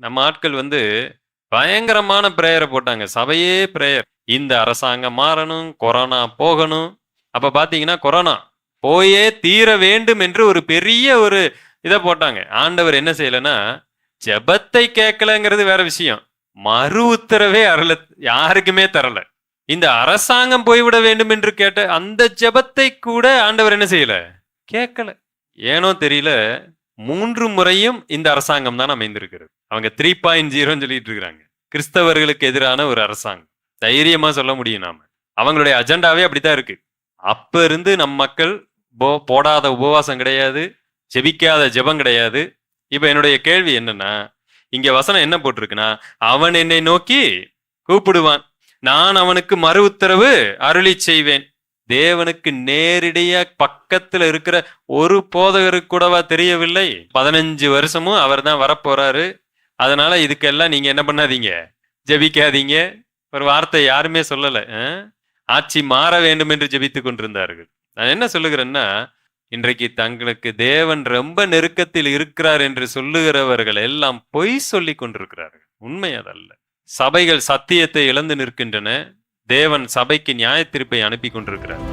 நம்ம ஆட்கள் வந்து பயங்கரமான ப்ரேயரை போட்டாங்க. சபையே ப்ரேயர் இந்த அரசாங்கம் மாறணும் கொரோனா போகணும். அப்ப பாத்தீங்கன்னா கொரோனா போயே தீர வேண்டும் என்று ஒரு பெரிய ஒரு இதை போட்டாங்க. ஆண்டவர் என்ன செய்யலைன்னா ஜெபத்தை கேட்கலங்கிறது வேற விஷயம். மறு உத்தரவே அறல யாருக்குமே தரல. இந்த அரசாங்கம் போய்விட வேண்டும் என்று கேட்ட அந்த ஜெபத்தை கூட ஆண்டவர் என்ன செய்யல? கேட்கல. ஏனோ தெரியல மூன்று முறையும் இந்த அரசாங்கம் தான் அமைந்திருக்கிறது. அவங்க த்ரீ பாயிண்ட் ஜீரோன்னு சொல்லிட்டு இருக்கிறாங்க. கிறிஸ்தவர்களுக்கு எதிரான ஒரு அரசாங்கம். தைரியமா சொல்ல முடியும் நாம. அவங்களுடைய அஜெண்டாவே அப்படித்தான் இருக்கு. அப்ப இருந்து நம் மக்கள் போ- போடாத உபவாசம் கிடையாது ஜெபிக்காத ஜெபம் கிடையாது. இப்ப என்னுடைய கேள்வி என்னன்னா இங்க வசனம் என்ன போட்டிருக்குன்னா அவன் என்னை நோக்கி கூப்பிடுவான். நான் அவனுக்கு மறு உத்தரவு அருளி செய்வேன். தேவனுக்கு நேரடியா பக்கத்துல இருக்கிற ஒரு போதகருக்கு கூடவா தெரியவில்லை. பதினஞ்சு வருஷமும் அவர் தான் வரப்போறாரு. அதனால இதுக்கெல்லாம் நீங்க என்ன பண்ணாதீங்க. ஜெபிக்காதீங்க. ஒரு வார்த்தை யாருமே சொல்லலை. ஆட்சி மாற வேண்டும் என்று ஜபித்து கொண்டிருந்தார்கள். நான் என்ன சொல்லுகிறேன்னா இன்றைக்கு தங்களுக்கு தேவன் ரொம்ப நெருக்கத்தில் இருக்கிறார் என்று சொல்லுகிறவர்கள் எல்லாம் பொய் சொல்லி கொண்டிருக்கிறார்கள். உண்மை அதல்ல சபைகள் சத்தியத்தை இழந்து நிற்கின்றன. தேவன் சபைக்கு நியாய தீர்ப்பை அனுப்பி கொண்டிருக்கிறார்